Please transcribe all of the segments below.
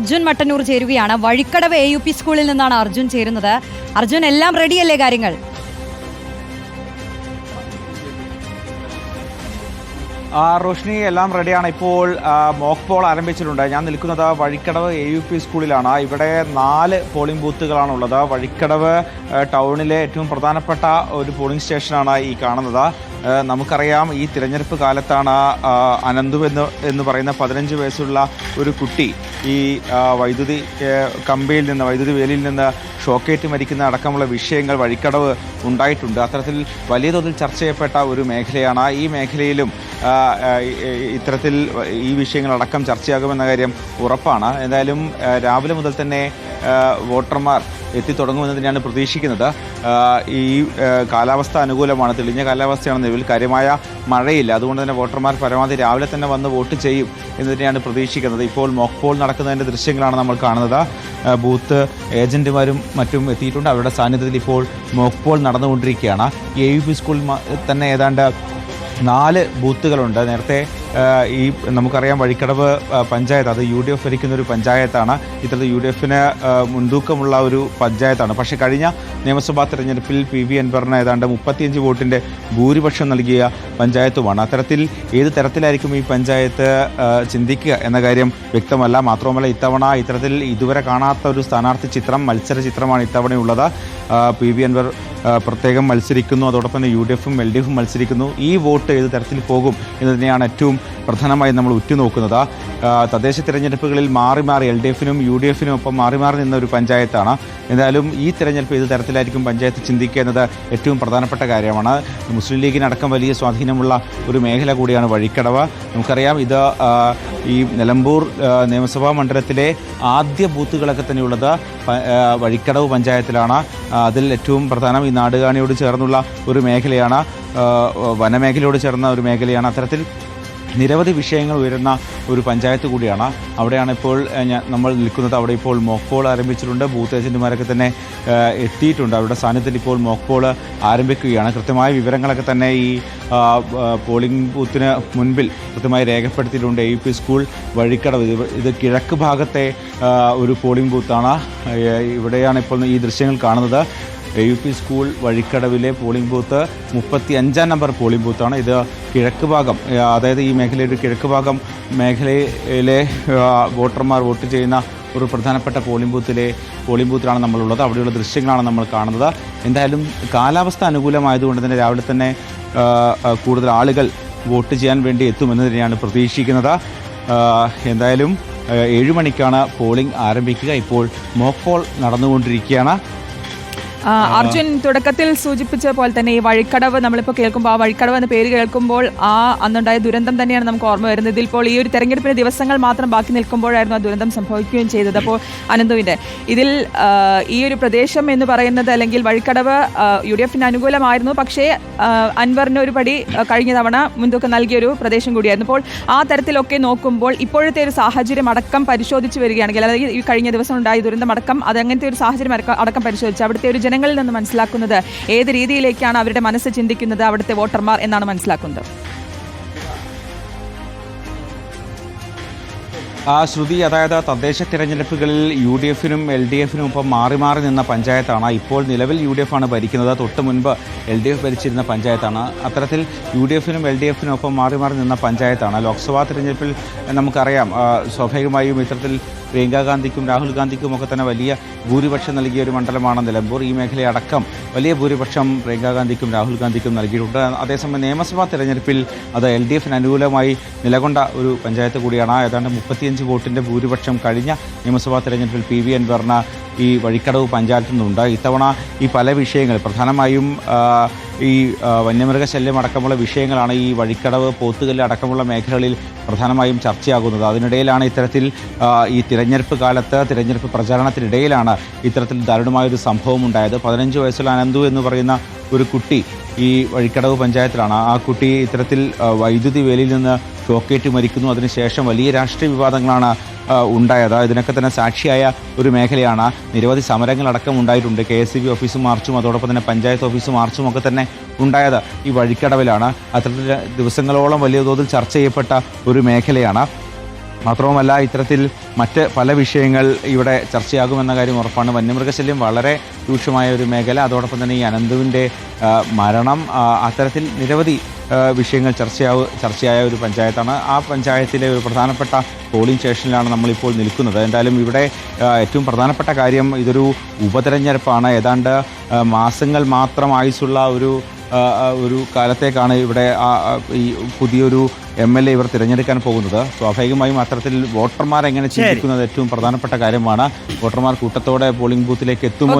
അർജുൻ മട്ടന്നൂർ ചേരുകയാണ്. Vazhikkadavu A U P സ്കൂളിൽ നിന്നാണ് അർജുൻ ചേരുന്നത്. അർജുൻ എല്ലാം റെഡിയല്ലേ കാര്യങ്ങൾ? റോഷ്നി എല്ലാം റെഡിയാണ് ഇപ്പോൾ മോക്ക് പോൾ ആരംഭിച്ചിട്ടുണ്ട്. ഞാൻ നിൽക്കുന്നത് വഴിക്കടവ് എ യു പി സ്കൂളിലാണ് ഇവിടെ നാല് പോളിംഗ് ബൂത്തുകളാണുള്ളത് വഴിക്കടവ് ടൗണിലെ ഏറ്റവും പ്രധാനപ്പെട്ട ഒരു പോളിംഗ് സ്റ്റേഷനാണ് ഈ കാണുന്നത്. നമുക്കറിയാം ഈ തിരഞ്ഞെടുപ്പ് കാലത്താണ് അനന്തു എന്ന് എന്ന് പറയുന്ന പതിനഞ്ച് വയസ്സുള്ള ഒരു കുട്ടി ഈ വൈദ്യുതി കമ്പയിൽ നിന്ന് വൈദ്യുതി വേലിയിൽ നിന്ന് ഷോക്കേറ്റ് മരിക്കുന്ന അടക്കമുള്ള വിഷയങ്ങൾ വഴിക്കടവ് ഉണ്ടായിട്ടുണ്ട്. അത്തരത്തിൽ വലിയ തോതിൽ ചർച്ച ചെയ്യപ്പെട്ട ഒരു മേഖലയാണ്. ഈ മേഖലയിലും ഇത്തരത്തിൽ ഈ വിഷയങ്ങളടക്കം ചർച്ചയാകുമെന്ന കാര്യം ഉറപ്പാണ്. എന്തായാലും രാവിലെ മുതൽ തന്നെ വോട്ടർമാർ എത്തിത്തുടങ്ങുമെന്ന് തന്നെയാണ് പ്രതീക്ഷിക്കുന്നത് ഈ കാലാവസ്ഥ അനുകൂലമാണ്. തെളിഞ്ഞ കാലാവസ്ഥയാണ് നിലവിൽ. കാര്യമായ മഴയില്ല. അതുകൊണ്ട് തന്നെ വോട്ടർമാർ പരമാവധി രാവിലെ തന്നെ വന്ന് വോട്ട് ചെയ്യും എന്ന് തന്നെയാണ് പ്രതീക്ഷിക്കുന്നത്. ഇപ്പോൾ മോക്ക് പോൾ നടക്കുന്നതിന്റെ ദൃശ്യങ്ങളാണ് നമ്മൾ കാണുന്നത്. ബൂത്ത് ഏജന്റുമാരും മറ്റും എത്തിയിട്ടുണ്ട്. അവരുടെ സാന്നിധ്യത്തിൽ ഇപ്പോൾ മോക്ക് പോൾ നടന്നുകൊണ്ടിരിക്കുകയാണ്. എ യു പി സ്കൂളിൽ തന്നെ ഏതാണ്ട് നാല് ബൂത്തുകളുണ്ട്. നേരത്തെ ഈ നമുക്കറിയാം വഴിക്കടവ് പഞ്ചായത്ത് അത് യു ഡി എഫ് ഭരിക്കുന്ന ഒരു പഞ്ചായത്താണ്. ഇത്തരത്തിൽ യു ഡി എഫിന് മുൻതൂക്കമുള്ള ഒരു പഞ്ചായത്താണ്. പക്ഷേ കഴിഞ്ഞ നിയമസഭാ തെരഞ്ഞെടുപ്പിൽ പി വി അൻവറിന് ഏതാണ്ട് മുപ്പത്തിയഞ്ച് വോട്ടിന്റെ ഭൂരിപക്ഷം നൽകിയ പഞ്ചായത്തുമാണ്. അത്തരത്തിൽ ഏത് തരത്തിലായിരിക്കും ഈ പഞ്ചായത്ത് ചിന്തിക്കുക എന്ന കാര്യം വ്യക്തമല്ല. മാത്രവുമല്ല ഇത്തവണ ഇത്തരത്തിൽ ഇതുവരെ കാണാത്ത ഒരു സ്ഥാനാർത്ഥി ചിത്രം മത്സര ചിത്രമാണ് ഇത്തവണയുള്ളത് പി വി അൻവർ പ്രത്യേകം മത്സരിക്കുന്നു. അതോടൊപ്പം തന്നെ യു ഡി എഫും എൽ ഡി എഫും മത്സരിക്കുന്നു. ഈ വോട്ട് ഏത് തരത്തിൽ പോകും എന്ന് തന്നെയാണ് ഏറ്റവും പ്രധാനമായി നമ്മൾ ഉറ്റുനോക്കുന്നത്. തദ്ദേശ തിരഞ്ഞെടുപ്പുകളിൽ മാറി മാറി എൽ ഡി എഫിനും യു ഡി എഫിനും ഒപ്പം മാറി മാറി നിന്ന ഒരു പഞ്ചായത്താണ്. എന്തായാലും ഈ തിരഞ്ഞെടുപ്പ് ഏത് തരത്തിലായിരിക്കും പഞ്ചായത്ത് ചിന്തിക്കുക എന്നത് ഏറ്റവും പ്രധാനപ്പെട്ട കാര്യമാണ്. മുസ്ലിം ലീഗിനടക്കം വലിയ സ്വാധീനമുള്ള ഒരു മേഖല കൂടിയാണ് വഴിക്കടവ്. നമുക്കറിയാം ഇത് ഈ നിലമ്പൂർ നിയമസഭാ മണ്ഡലത്തിലെ ആദ്യ ബൂത്തുകളൊക്കെ തന്നെയുള്ളത് വഴിക്കടവ് പഞ്ചായത്തിലാണ്. അതിൽ ഏറ്റവും പ്രധാനം ഈ നാടുകാണിയോട് ചേർന്നുള്ള ഒരു മേഖലയാണ് വനമേഖലയോട് ചേർന്ന ഒരു മേഖലയാണ്. അത്തരത്തിൽ നിരവധി വിഷയങ്ങൾ ഉയരുന്ന ഒരു പഞ്ചായത്ത് കൂടിയാണ്. അവിടെയാണ് ഇപ്പോൾ നമ്മൾ നിൽക്കുന്നത്. അവിടെ ഇപ്പോൾ മോക്കോൾ ആരംഭിച്ചിട്ടുണ്ട്. ബൂത്ത് ഏജന്റുമാരൊക്കെ തന്നെ എത്തിയിട്ടുണ്ട്. അവരുടെ സാന്നിധ്യത്തിൽ ഇപ്പോൾ മോക്കോൾ ആരംഭിക്കുകയാണ്. കൃത്യമായ വിവരങ്ങളൊക്കെ തന്നെ ഈ പോളിംഗ് ബൂത്തിന് മുൻപിൽ കൃത്യമായി രേഖപ്പെടുത്തിയിട്ടുണ്ട്. A P school Vazhikkadavu. ഇത് കിഴക്ക് ഭാഗത്തെ ഒരു പോളിംഗ് ബൂത്താണ്. ഇവിടെയാണ് ഇപ്പോൾ ഈ ദൃശ്യങ്ങൾ കാണുന്നത്. യു പി സ്കൂൾ വഴിക്കടവിലെ പോളിംഗ് ബൂത്ത് മുപ്പത്തി അഞ്ചാം നമ്പർ പോളിംഗ് ബൂത്താണ്. ഇത് കിഴക്ക് ഭാഗം അതായത് ഈ മേഖലയുടെ കിഴക്ക് ഭാഗം മേഖലയിലെ വോട്ടർമാർ വോട്ട് ചെയ്യുന്ന ഒരു പ്രധാനപ്പെട്ട പോളിംഗ് ബൂത്തിലെ പോളിംഗ് ബൂത്തിലാണ് നമ്മളുള്ളത്. അവിടെയുള്ള ദൃശ്യങ്ങളാണ് നമ്മൾ കാണുന്നത്. എന്തായാലും കാലാവസ്ഥ അനുകൂലമായതുകൊണ്ട് തന്നെ രാവിലെ തന്നെ കൂടുതൽ ആളുകൾ വോട്ട് ചെയ്യാൻ വേണ്ടി എത്തുമെന്ന് തന്നെയാണ് പ്രതീക്ഷിക്കുന്നത്. എന്തായാലും ഏഴുമണിക്കാണ് ഏഴ് മണിക്കാണ് പോളിംഗ് ആരംഭിക്കുക. ഇപ്പോൾ മോക്ക് പോൾ നടന്നുകൊണ്ടിരിക്കുകയാണ്. അർജുൻ തുടക്കത്തിൽ സൂചിപ്പിച്ച പോലെ തന്നെ ഈ വഴിക്കടവ് നമ്മളിപ്പോൾ കേൾക്കുമ്പോൾ ആ വഴിക്കടവ് എന്ന പേര് കേൾക്കുമ്പോൾ ആ അന്നുണ്ടായ ദുരന്തം തന്നെയാണ് നമുക്ക് ഓർമ്മ വരുന്നത്. ഇതിപ്പോൾ ഈ ഒരു തെരഞ്ഞെടുപ്പിന് ദിവസങ്ങൾ മാത്രം ബാക്കി നിൽക്കുമ്പോഴായിരുന്നു ആ ദുരന്തം സംഭവിക്കുകയും ചെയ്തത്. അപ്പോൾ അനന്തുവിന്റെ ഇതിൽ ഈ ഒരു പ്രദേശം എന്ന് പറയുന്നത് അല്ലെങ്കിൽ വഴിക്കടവ് യു ഡി എഫിന് അനുകൂലമായിരുന്നു. പക്ഷേ അൻവറിന് ഒരു പടി കഴിഞ്ഞ തവണ മുൻതൂക്കം നൽകിയൊരു പ്രദേശം കൂടിയായിരുന്നു. അപ്പോൾ ആ തരത്തിലൊക്കെ നോക്കുമ്പോൾ ഇപ്പോഴത്തെ ഒരു സാഹചര്യം അടക്കം പരിശോധിച്ച് വരികയാണെങ്കിൽ അതായത് ഈ കഴിഞ്ഞ ദിവസം ഉണ്ടായ ദുരന്തം അടക്കം അതങ്ങനത്തെ ഒരു സാഹചര്യം അടക്കം- പരിശോധിച്ച് അവിടുത്തെ ഒരു ജനങ്ങളിൽ നിന്ന് മനസ്സിലാക്കുന്നത് ഏത് രീതിയിലേക്കാണ് അവരുടെ മനസ്സ് ചിന്തിക്കുന്നത് അവിടുത്തെ വോട്ടർമാർ എന്നാണ് മനസ്സിലാക്കുന്നത്. ആ ശ്രുതി അതായത് തദ്ദേശ തിരഞ്ഞെടുപ്പുകളിൽ യു ഡി എഫിനും എൽ ഡി എഫിനും ഒപ്പം മാറി മാറി നിന്ന പഞ്ചായത്താണ് ഇപ്പോൾ നിലവിൽ യു ഡി എഫ് ആണ് ഭരിക്കുന്നത്. തൊട്ട് മുൻപ് എൽ ഡി എഫ് ഭരിച്ചിരുന്ന പഞ്ചായത്താണ്. അത്തരത്തിൽ യു ഡി എഫിനും എൽ ഡി എഫിനും ഒപ്പം മാറി മാറി നിന്ന പഞ്ചായത്താണ്. ലോക്സഭാ തിരഞ്ഞെടുപ്പിൽ നമുക്കറിയാം സ്വാഭാവികമായും ഇത്തരത്തിൽ പ്രിയങ്ക ഗാന്ധിക്കും രാഹുൽ ഗാന്ധിക്കും ഒക്കെ തന്നെ വലിയ ഭൂരിപക്ഷം നൽകിയ ഒരു മണ്ഡലമാണ് നിലമ്പൂർ. ഈ മേഖലയടക്കം വലിയ ഭൂരിപക്ഷം പ്രിയങ്കാഗാന്ധിക്കും രാഹുൽ ഗാന്ധിക്കും നൽകിയിട്ടുണ്ട്. അതേസമയം നിയമസഭാ തെരഞ്ഞെടുപ്പിൽ അത് എൽ ഡി എഫിന് അനുകൂലമായി നിലകൊണ്ട ഒരു പഞ്ചായത്ത് കൂടിയാണ്. ഏതാണ്ട് മുപ്പത്തിയഞ്ച് വോട്ടിന്റെ ഭൂരിപക്ഷം കഴിഞ്ഞ നിയമസഭാ തെരഞ്ഞെടുപ്പിൽ പി വി അൻവറിന് ഈ വഴിക്കടവ് പഞ്ചായത്തിൽ നിന്നുണ്ട്. ഇത്തവണ ഈ പല വിഷയങ്ങൾ പ്രധാനമായും ഈ വന്യമൃഗശല്യം അടക്കമുള്ള വിഷയങ്ങളാണ് ഈ വഴിക്കടവ് പോത്തുകല്ല് അടക്കമുള്ള മേഖലകളിൽ പ്രധാനമായും ചർച്ചയാകുന്നത്. അതിനിടയിലാണ് ഇത്തരത്തിൽ ഈ തിരഞ്ഞെടുപ്പ് കാലത്ത് തിരഞ്ഞെടുപ്പ് പ്രചാരണത്തിനിടയിലാണ് ഇത്തരത്തിൽ ദാരുണമായൊരു സംഭവം ഉണ്ടായത് പതിനഞ്ച് വയസ്സുള്ള അനന്തു എന്ന് പറയുന്ന ഒരു കുട്ടി ഈ വഴിക്കടവ് പഞ്ചായത്തിലാണ്. ആ കുട്ടി ഇത്തരത്തിൽ വൈദ്യുതി വേലിയിൽ നിന്ന് ഷോക്കേറ്റ് മരിക്കുന്നു. അതിനുശേഷം വലിയ രാഷ്ട്രീയ വിവാദങ്ങളാണ് ഉണ്ടായത്. ഇതിനൊക്കെ തന്നെ സാക്ഷിയായ ഒരു മേഖലയാണ്. നിരവധി സമരങ്ങളടക്കം ഉണ്ടായിട്ടുണ്ട്. കെ എസ് ബി ഓഫീസ് മാർച്ചും അതോടൊപ്പം തന്നെ പഞ്ചായത്ത് ഓഫീസ് മാർച്ചും ഒക്കെ തന്നെ ഉണ്ടായത് ഈ വഴിക്കടവിലാണ്. അത്തരത്തിൽ ദിവസങ്ങളോളം വലിയ തോതിൽ ചർച്ച ചെയ്യപ്പെട്ട ഒരു മേഖലയാണ്. മാത്രവുമല്ല ഇത്തരത്തിൽ മറ്റ് പല വിഷയങ്ങൾ ഇവിടെ ചർച്ചയാകുമെന്ന കാര്യം ഉറപ്പാണ്. വന്യമൃഗശല്യം വളരെ രൂക്ഷമായ ഒരു മേഖല. അതോടൊപ്പം തന്നെ ഈ അനന്തുവിന്റെ മരണം അത്തരത്തിൽ നിരവധി വിഷയങ്ങൾ ചർച്ചയാവ് ചർച്ചയായ ഒരു പഞ്ചായത്താണ്. ആ പഞ്ചായത്തിലെ ഒരു പ്രധാനപ്പെട്ട പോളിംഗ് സ്റ്റേഷനിലാണ് നമ്മളിപ്പോൾ നിൽക്കുന്നത്. എന്തായാലും ഇവിടെ ഏറ്റവും പ്രധാനപ്പെട്ട കാര്യം ഇതൊരു ഉപതെരഞ്ഞെടുപ്പാണ്. ഏതാണ്ട് മാസങ്ങൾ മാത്രം ആയുസുള്ള ഒരു ഒരു കാലത്തേക്കാണ് ഇവിടെ ഈ പുതിയൊരു എം എൽ എ ഇവർ തിരഞ്ഞെടുക്കാൻ പോകുന്നത്. സ്വാഭാവികമായും അത്തരത്തിൽ വോട്ടർമാർ എങ്ങനെ ചിന്തിക്കുന്നത് ഏറ്റവും പ്രധാനപ്പെട്ട കാര്യമാണ്. വോട്ടർമാർ കൂട്ടത്തോടെ പോളിംഗ് ബൂത്തിലേക്ക് എത്തുമോ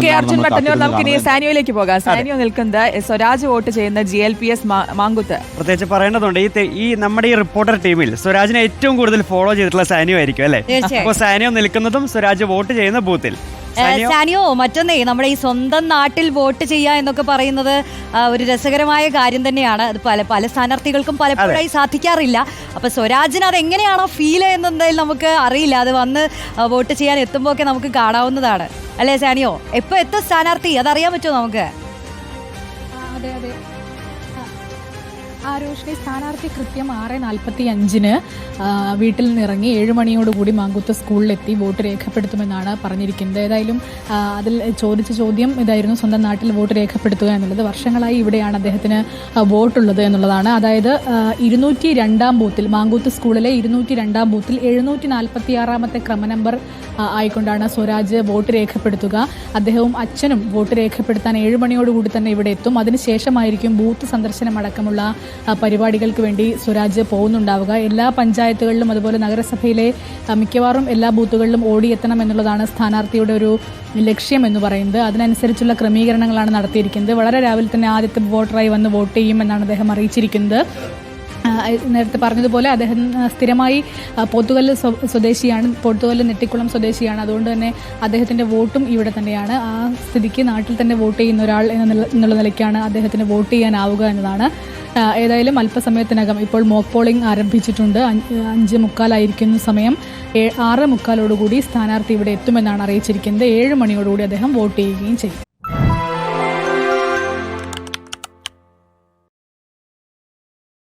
സാനിയോയിലേക്ക് പോകാം. സാനിയോ നിൽക്കുന്നത് സ്വരാജ് വോട്ട് ചെയ്യുന്ന G L P S Mankuth. പ്രത്യേകിച്ച് പറയേണ്ടതുണ്ട് ഈ ഈ നമ്മുടെ ഈ റിപ്പോർട്ടർ ടീമിൽ സ്വരാജിനെ ഏറ്റവും കൂടുതൽ ഫോളോ ചെയ്തിട്ടുള്ള സാനിയോ ആയിരിക്കും അല്ലേ. അപ്പോൾ സാനിയോ നിൽക്കുന്നതും സ്വരാജ് വോട്ട് ചെയ്യുന്ന ബൂത്തിൽ സാനിയോ? മറ്റൊന്നേ നമ്മുടെ ഈ സ്വന്തം നാട്ടിൽ വോട്ട് ചെയ്യുക എന്നൊക്കെ പറയുന്നത് ഒരു രസകരമായ കാര്യം തന്നെയാണ്. അത് പല പല സ്ഥാനാർത്ഥികൾക്കും പലപ്പോഴായി സാധിക്കാറില്ല. അപ്പൊ സ്വരാജിന് അത് എങ്ങനെയാണോ ഫീൽ എന്നെന്തായാലും നമുക്ക് അറിയില്ല. അത് വന്ന് വോട്ട് ചെയ്യാൻ എത്തുമ്പോൾ ഒക്കെ നമുക്ക് കാണാവുന്നതാണ്. അല്ലേ സാനിയോ? എപ്പോ എത്തും സ്ഥാനാർത്ഥി? അതറിയാൻ പറ്റുമോ നമുക്ക്? അതെ അതെ. ആ, ആ രോഷിനി സ്ഥാനാർത്ഥി കൃത്യം ആറ് നാൽപ്പത്തി അഞ്ചിന് വീട്ടിൽ നിന്നിറങ്ങി ഏഴ് മണിയോടുകൂടി മാങ്കുത്ത് സ്കൂളിലെത്തി വോട്ട് രേഖപ്പെടുത്തുമെന്നാണ് പറഞ്ഞിരിക്കുന്നത്. ഏതായാലും അതിൽ ചോദിച്ച ചോദ്യം ഇതായിരുന്നു സ്വന്തം നാട്ടിൽ വോട്ട് രേഖപ്പെടുത്തുക എന്നുള്ളത്. വർഷങ്ങളായി ഇവിടെയാണ് അദ്ദേഹത്തിന് വോട്ടുള്ളത് എന്നുള്ളതാണ്. അതായത് ഇരുന്നൂറ്റി രണ്ടാം ബൂത്തിൽ മാങ്കൂത്ത് സ്കൂളിലെ ഇരുന്നൂറ്റി രണ്ടാം ബൂത്തിൽ എഴുന്നൂറ്റി നാൽപ്പത്തി ആറാമത്തെ ക്രമ നമ്പർ ആ, ആയിക്കൊണ്ടാണ് സ്വരാജ് വോട്ട് രേഖപ്പെടുത്തുക. അദ്ദേഹവും അച്ഛനും വോട്ട് രേഖപ്പെടുത്താൻ ഏഴ് മണിയോടുകൂടി തന്നെ ഇവിടെ എത്തും. അതിനുശേഷമായിരിക്കും ബൂത്ത് സന്ദർശനം അടക്കമുള്ള ആ, പരിപാടികൾക്ക് വേണ്ടി സ്വരാജ് പോകുന്നുണ്ടാവുക. എല്ലാ പഞ്ചായത്തുകളിലും അതുപോലെ നഗരസഭയിലെ മിക്കവാറും എല്ലാ ബൂത്തുകളിലും ഓടിയെത്തണം എന്നുള്ളതാണ് സ്ഥാനാർത്ഥിയുടെ ഒരു ലക്ഷ്യം എന്ന് പറയുന്നത്. അതിനനുസരിച്ചുള്ള ക്രമീകരണങ്ങളാണ് നടത്തിയിരിക്കുന്നത്. വളരെ രാവിലെ തന്നെ ആദ്യത്തെ വോട്ടറായി വന്ന് വോട്ട് ചെയ്യുമെന്നാണ് അദ്ദേഹം അറിയിച്ചിരിക്കുന്നത്. നേരത്തെ പറഞ്ഞതുപോലെ അദ്ദേഹം സ്ഥിരമായി പോത്തുകല്ല് സ്വ- സ്വദേശിയാണ് പോത്തുകല്ല് നെട്ടിക്കുളം സ്വദേശിയാണ്. അതുകൊണ്ട് തന്നെ അദ്ദേഹത്തിന്റെ വോട്ടും ഇവിടെ തന്നെയാണ്. ആ സ്ഥിതിക്ക് നാട്ടിൽ തന്നെ വോട്ട് ചെയ്യുന്ന ഒരാൾ എന്ന എന്നുള്ള നിലയ്ക്കാണ് അദ്ദേഹത്തിന് വോട്ട് ചെയ്യാനാവുക എന്നതാണ്. ഏതായാലും അല്പസമയത്തിനകം ഇപ്പോൾ മോക്ക് പോളിംഗ് ആരംഭിച്ചിട്ടുണ്ട്. അഞ്ച് മുക്കാലായിരിക്കുന്ന സമയം. ആറ് മുക്കാലോടുകൂടി സ്ഥാനാർത്ഥി ഇവിടെ എത്തുമെന്നാണ് അറിയിച്ചിരിക്കുന്നത്. ഏഴ് മണിയോടുകൂടി അദ്ദേഹം വോട്ട് ചെയ്യുകയും ചെയ്യും.